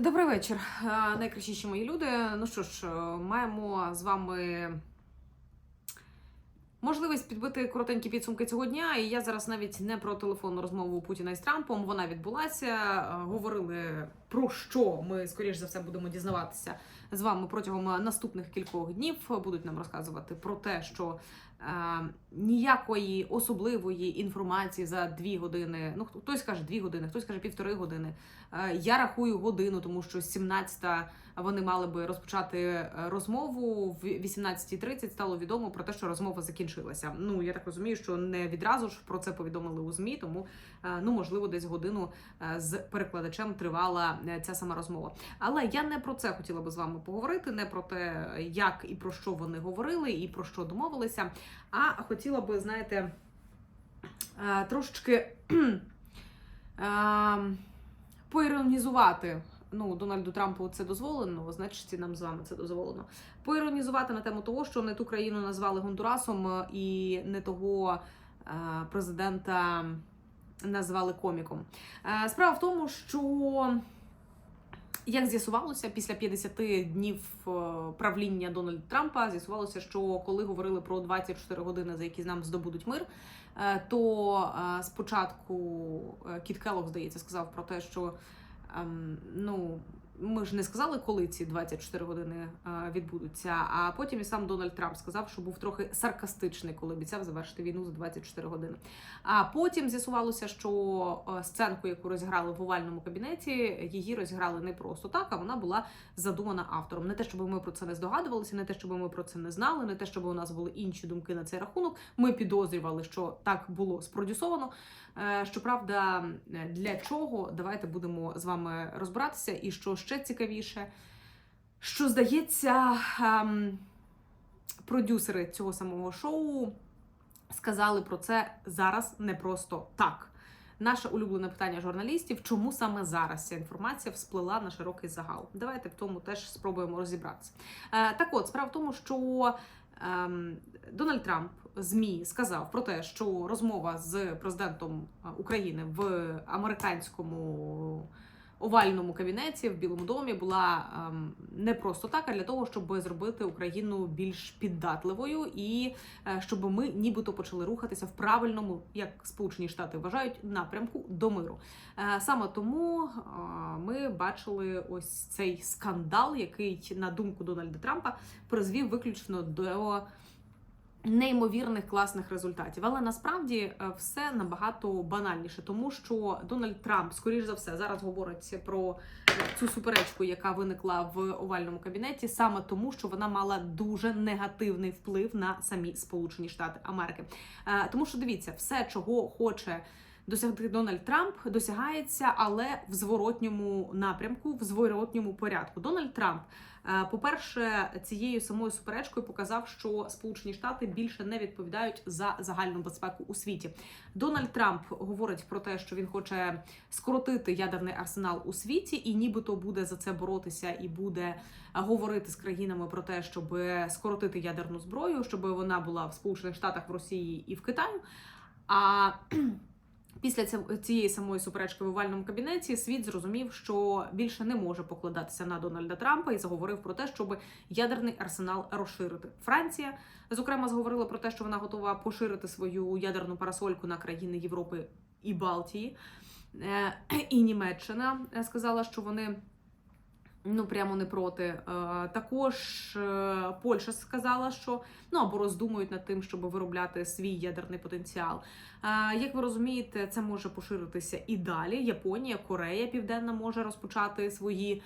Добрий вечір, е, найкращіші мої люди. Ну що ж, е, маємо з вами можливість підбити коротенькі підсумки цього дня. І я зараз навіть не про телефонну розмову Путіна із Трампом. Вона відбулася. Е, Говорили про що ми скоріш за все будемо дізнаватися з вами протягом наступних кількох днів. Будуть нам розказувати про те, що ніякої особливої інформації за дві години. Ну хтось каже дві години, хтось каже півтори години. Е, Я рахую годину, тому що з 17 вони мали би розпочати е, розмову. В 18.30 стало відомо про те, що розмова закінчилася. Ну я так розумію, що не відразу ж про це повідомили у змі, тому е, ну можливо десь годину е, з перекладачем тривала е, ця сама розмова. Але я не про це хотіла би з вами поговорити, не про те, як і про що вони говорили, і про що домовилися. А хотіла би, знаєте, е, трошечки е, поіронізувати. Ну, Дональду Трампу це дозволено, значить, і нам з вами це дозволено. Поіронізувати на тему того, що не ту країну назвали Гондурасом, е, і не того президента назвали коміком. Справа в тому, що як з'ясувалося, після 50 днів е, правління Дональда Трампа з'ясувалося, що коли говорили про 24 години, за які нам здобудуть мир, е, то е, спочатку Кіт Келлог, здається, сказав про те, що ем, ну. Ми ж не сказали, коли ці 24 години е, відбудуться. А потім і сам Дональд Трамп сказав, що був трохи саркастичний, коли обіцяв завершити війну за 24 години. А потім з'ясувалося, що е, сценку, яку розіграли в овальному кабінеті, її розіграли не просто так, а вона була задумана автором. Не те, щоб ми про це не здогадувалися, не те, щоб ми про це не знали, не те, щоб у нас були інші думки на цей рахунок. Ми підозрювали, що так було спродюсовано. Е, Щоправда, для чого давайте будемо з вами розбиратися. І що ще цікавіше, що здається, ем, продюсери цього самого шоу сказали про це зараз не просто так. Наше улюблене питання журналістів: чому саме зараз ця інформація всплила на широкий загал? Давайте в тому теж спробуємо розібратися. Е, так от, справа в тому, що ем, Дональд Трамп ЗМІ сказав про те, що розмова з президентом е, України в американському овальному кабінеті в Білому домі була ем, не просто так, а для того, щоб зробити Україну більш піддатливою і е, щоб ми нібито почали рухатися в правильному, як Сполучені Штати вважають, напрямку до миру. Е, Саме тому е, ми бачили ось цей скандал, який, на думку Дональда Трампа, призвів виключно до неймовірних класних результатів. Але насправді е, все набагато банальніше, тому що Дональд Трамп, скоріш за все, зараз говорить про е, цю суперечку, яка виникла в овальному кабінеті, саме тому, що вона мала дуже негативний вплив на самі Сполучені Штати Америки. Е, Тому що дивіться, все, чого хоче. Досягти Дональд Трамп досягається, але в зворотньому напрямку, в зворотньому порядку. Дональд Трамп, е, по-перше, цією самою суперечкою показав, що Сполучені Штати більше не відповідають за загальну безпеку у світі. Дональд Трамп говорить про те, що він хоче скоротити ядерний арсенал у світі, і нібито буде за це боротися і буде говорити з країнами про те, щоб скоротити ядерну зброю, щоб вона була в Сполучених Штатах, в Росії і в Китаю. А Після цієї самої суперечки в овальному кабінеті світ зрозумів, що більше не може покладатися на Дональда Трампа і заговорив про те, щоб ядерний арсенал розширити. Франція, зокрема, зговорила про те, що вона готова поширити свою ядерну парасольку на країни Європи і Балтії. Е, І Німеччина е, сказала, що вони. Ну, прямо не проти. Е, Також е, Польща сказала, що ну або роздумують над тим, щоб виробляти свій ядерний потенціал. Е, Як ви розумієте, це може поширитися і далі. Японія, Корея Південна може розпочати свої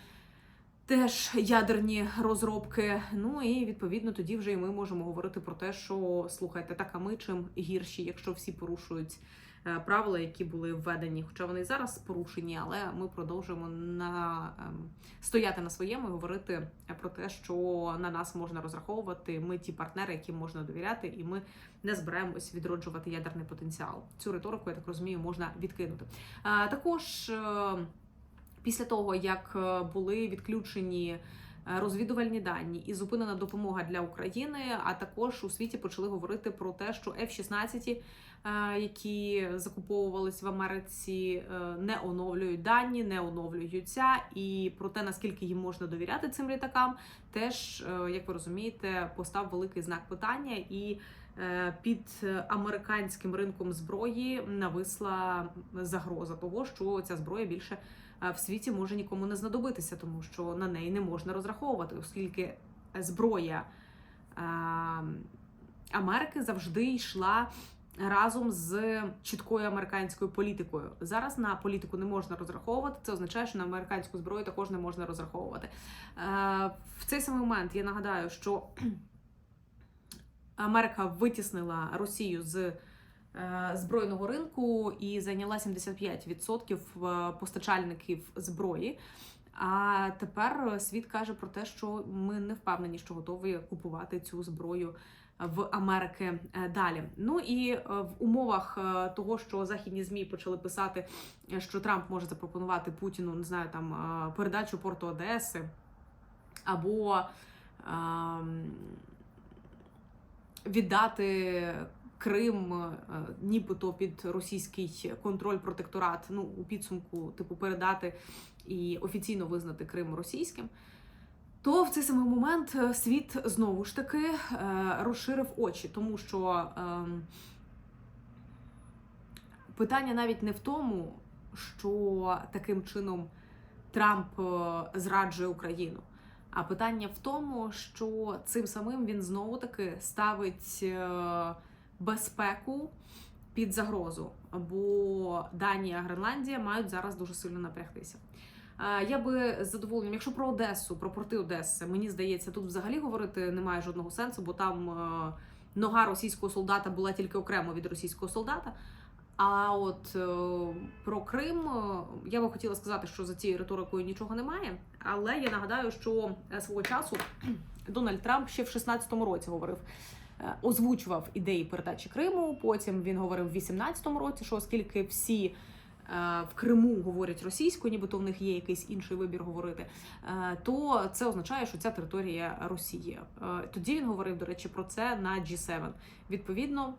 теж ядерні розробки. Ну і відповідно тоді вже і ми можемо говорити про те, що слухайте, так а ми чим гірші, якщо всі порушують. Е, Правила, які були введені, хоча вони зараз порушені, але ми продовжуємо на ем, стояти на своєму і говорити про те, що на нас можна розраховувати. Ми ті партнери, яким можна довіряти, і ми не збираємось відроджувати ядерний потенціал. Цю риторику, я так розумію, можна відкинути. Також е, після того, як е, були відключені. Е, Розвідувальні дані і зупинена допомога для України. А також у світі почали говорити про те, що F-16 е, які закуповувались в Америці, е, не оновлюють дані, не оновлюються. І про те, наскільки їм можна довіряти цим літакам, теж, як ви розумієте, постав великий знак питання і. Під американським ринком зброї нависла загроза того, що ця зброя більше в світі може нікому не знадобитися, тому що на неї не можна розраховувати, оскільки зброя Америки завжди йшла разом з чіткою американською політикою. Зараз на політику не можна розраховувати. Це означає, що на американську зброю також не можна розраховувати. В цей самий момент я нагадаю, що Америка витіснила Росію з збройного ринку і зайняла 75% постачальників зброї. А тепер світ каже про те, що ми не впевнені, що готові купувати цю зброю в Америки е, далі. Ну і е, в умовах е, того, що західні змі почали писати, е, що Трамп може запропонувати Путіну, не знаю, там е, передачу порту Одеси або ем, віддати Крим, е, нібито під російський контроль протекторат. Ну у підсумку, типу, передати і офіційно визнати Крим російським. То в цей самий момент е, світ знову ж таки е, розширив очі, тому що ем, питання навіть не в тому, що таким чином Трамп зраджує Україну. А питання в тому, що цим самим він знову таки ставить безпеку під загрозу, бо Данія, Гренландія мають зараз дуже сильно напрягтися. Е, Я би з задоволенням, якщо про Одесу, про порти Одеси, мені здається, тут взагалі говорити немає жодного сенсу, бо там е, нога російського солдата була тільки окремо від російського солдата. А от е, про Крим я би хотіла сказати, що за цією риторикою нічого немає. Але я нагадаю, що свого часу Дональд Трамп ще в 16-му році говорив. Е, Озвучував ідеї передачі Криму. Потім він говорив в 18-му році, що оскільки всі е, в Криму говорять російською, нібито в них є якийсь інший вибір говорити, е, то це означає, що ця територія Росії. Тоді він говорив, до речі, про це на G7. Відповідно,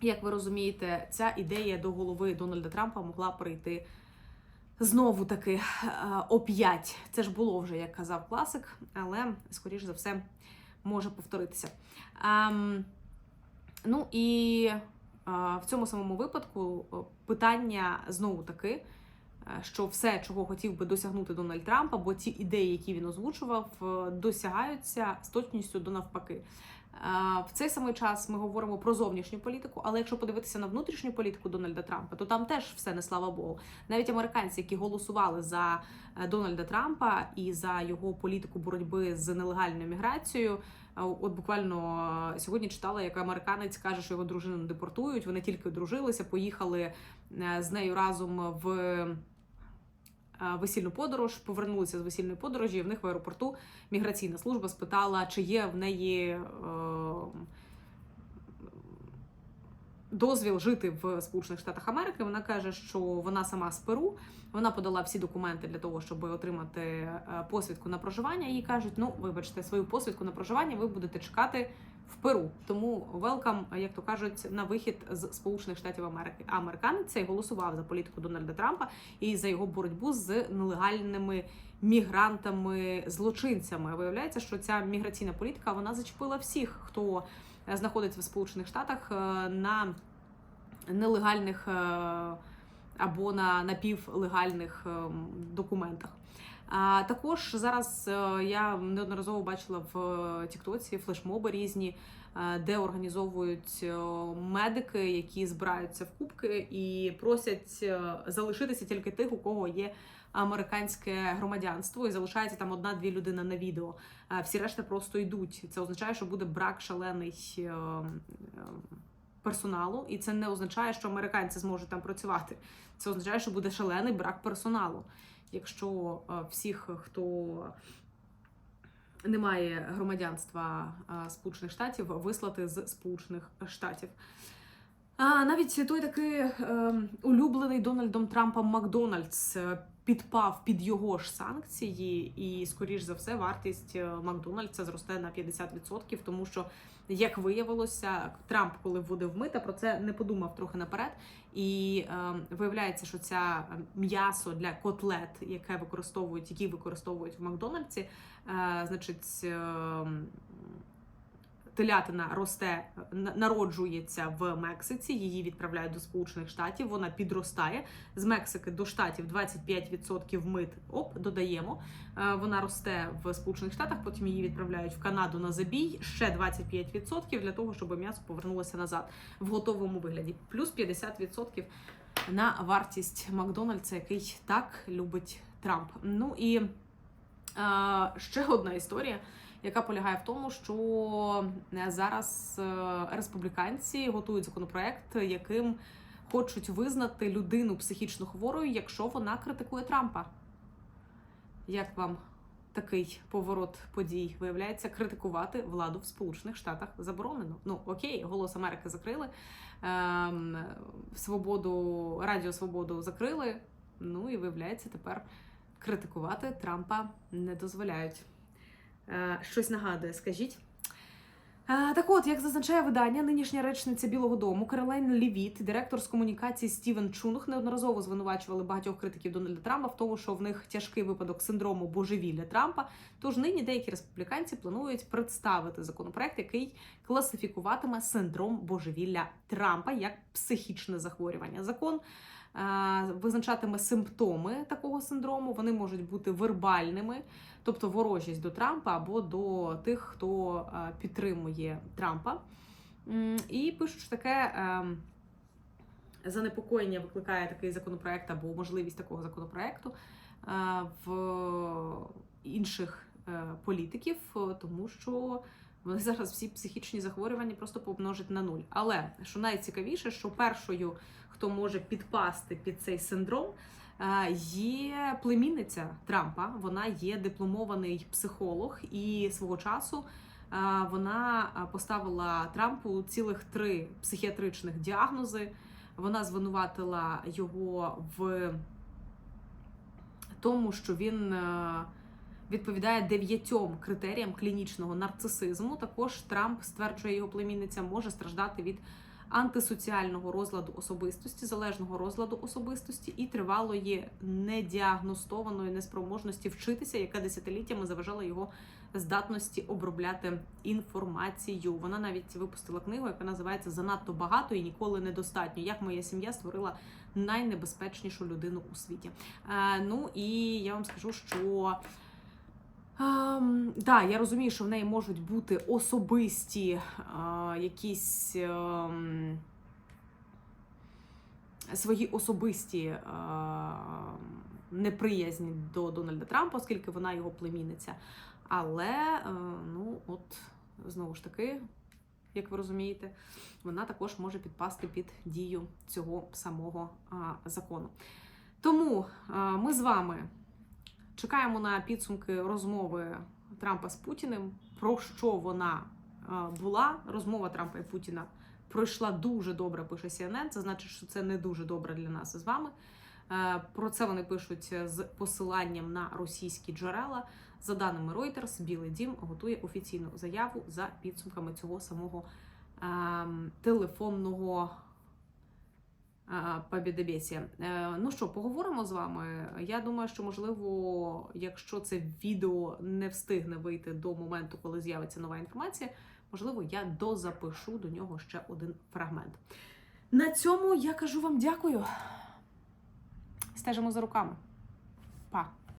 як ви розумієте, ця ідея до голови Дональда Трампа могла прийти знову таки оп'ять. Це ж було вже, як казав класик, але скоріш за все може повторитися. Ем, ну і е, в цьому самому випадку е, питання знову таки. е, Що все, чого хотів би досягнути Дональд Трамп, або ті ідеї, які він озвучував, е, досягаються з точністю до навпаки. В цей самий час ми говоримо про зовнішню політику, але якщо подивитися на внутрішню політику Дональда Трампа, то там теж все не слава Богу. Навіть американці, які голосували за е, Дональда Трампа і за його політику боротьби з нелегальною міграцією. е, От буквально е, сьогодні читала, як американець каже, що його дружину депортують. Вони тільки одружилися, поїхали з нею разом в весільну подорож, повернулися з весільної подорожі. і В них в аеропорту міграційна служба спитала, чи є в неї е, дозвіл жити в Сполучених Штатах Америки. Вона каже, що вона сама з Перу. Вона подала всі документи для того, щоб отримати е, посвідку на проживання. Їй кажуть: ну, вибачте, свою посвідку на проживання ви будете чекати в Перу. Тому велкам, як то кажуть, на вихід з Сполучених Штатів Америки. Американець цей голосував за політику Дональда Трампа і за його боротьбу з нелегальними мігрантами, злочинцями. Виявляється, що ця міграційна політика вона зачепила всіх, хто е, знаходиться в Сполучених Штатах е, на нелегальних е, або на напівлегальних ем, документах. А також зараз е, я неодноразово бачила в е, Тіктоці флешмоби різні, е, де організовують медики, які збираються в кубки і просять залишитися тільки тих, у кого є американське громадянство, і залишається там одна-дві людини на відео. Всі решта просто йдуть. Це означає, що буде брак шалений. Персоналу, і це не означає, що американці зможуть там працювати. Це означає, що буде шалений брак персоналу. Якщо е, всіх, хто не має громадянства е, Сполучених Штатів, вислати з Сполучених Штатів. А навіть той такий е, улюблений Дональдом Трампом Макдональдс підпав під його ж санкції, і, скоріш за все, вартість Макдональдса зросте на 50%, тому що, як виявилося, Трамп, коли вводив мита, про це не подумав трохи наперед. І е, виявляється, що ця е, м'ясо для котлет, яке використовують, які використовують в Макдональдсі, е, значить. Е, телятина росте, народжується в Мексиці, її відправляють до Сполучених Штатів, вона підростає. З Мексики до Штатів 25% мит оп, додаємо. Е, Вона росте в Сполучених Штатах, потім її відправляють в Канаду на забій, ще 25% для того, щоб м'ясо повернулося назад в готовому вигляді. Плюс 50% на вартість Макдональдса, який так любить Трамп. Ну і е, ще одна історія яка полягає в тому, що е, зараз е, республіканці готують законопроект, яким хочуть визнати людину психічно хворою, якщо вона критикує Трампа. Як вам такий поворот подій виявляється, критикувати владу в Сполучених Штатах заборонено? Ну окей, голос Америки закрили, ем, свободу Радіо Свободу закрили. Ну і виявляється, тепер критикувати Трампа не дозволяють. Е, щось нагадує, скажіть. Е, Так от, як зазначає видання, нинішня речниця Білого Дому Каролайн Лівіт, директор з комунікації Стівен Чунг, неодноразово звинувачували багатьох критиків Дональда Трампа в тому, що в них тяжкий випадок синдрому божевілля Трампа. Тож нині деякі республіканці планують представити законопроект, який класифікуватиме синдром божевілля Трампа як психічне захворювання. Закон визначатиме симптоми такого синдрому. Вони можуть бути вербальними тобто ворожість до Трампа або до тих, хто підтримує Трампа. І пишуть, таке ем, занепокоєння викликає такий законопроект або можливість такого законопроекту е, в інших е, політиків, е, тому що вони зараз всі психічні захворювання просто помножать на нуль. Але що найцікавіше, що першою, хто може підпасти під цей синдром, е, є племінниця Трампа. Вона є дипломований психолог, і свого часу е, вона е, поставила Трампу цілих три психіатричних діагнози. Вона звинуватила його в тому, що він відповідає дев'ятьом критеріям клінічного нарцисизму. Також Трамп стверджує, його племінниця може страждати від антисоціального розладу особистості, залежного розладу особистості і тривалої недіагностованої неспроможності вчитися, яка десятиліттями заважала його здатності обробляти інформацію. Вона навіть випустила книгу, яка називається Занадто багато і ніколи недостатньо. Як моя сім'я створила найнебезпечнішу людину у світі. Е, ну і я вам скажу, що. Ем, да, я розумію, що в неї можуть бути особисті е, якісь ем, свої особисті е, неприязні до Дональда Трампа, оскільки вона його племінниця. Але, е, ну, от, знову ж таки, як ви розумієте, вона також може підпасти під дію цього самого е, закону. Тому е, ми з вами чекаємо на підсумки розмови Трампа з Путіним. Про що вона е, була? Розмова Трампа і Путіна пройшла дуже добре, пише CNN. Це значить, що це не дуже добре для нас з вами. Е, Про це вони пишуть з посиланням на російські джерела. За даними Reuters, Білий Дім готує офіційну заяву за підсумками цього самого ем, телефонного побідебесія. Ну що, поговоримо з вами. Я думаю, що можливо, якщо це відео не встигне вийти до моменту, коли з'явиться нова інформація, можливо, я дозапишу до нього ще один фрагмент. На цьому я кажу вам дякую. Стежимо за руками. Па!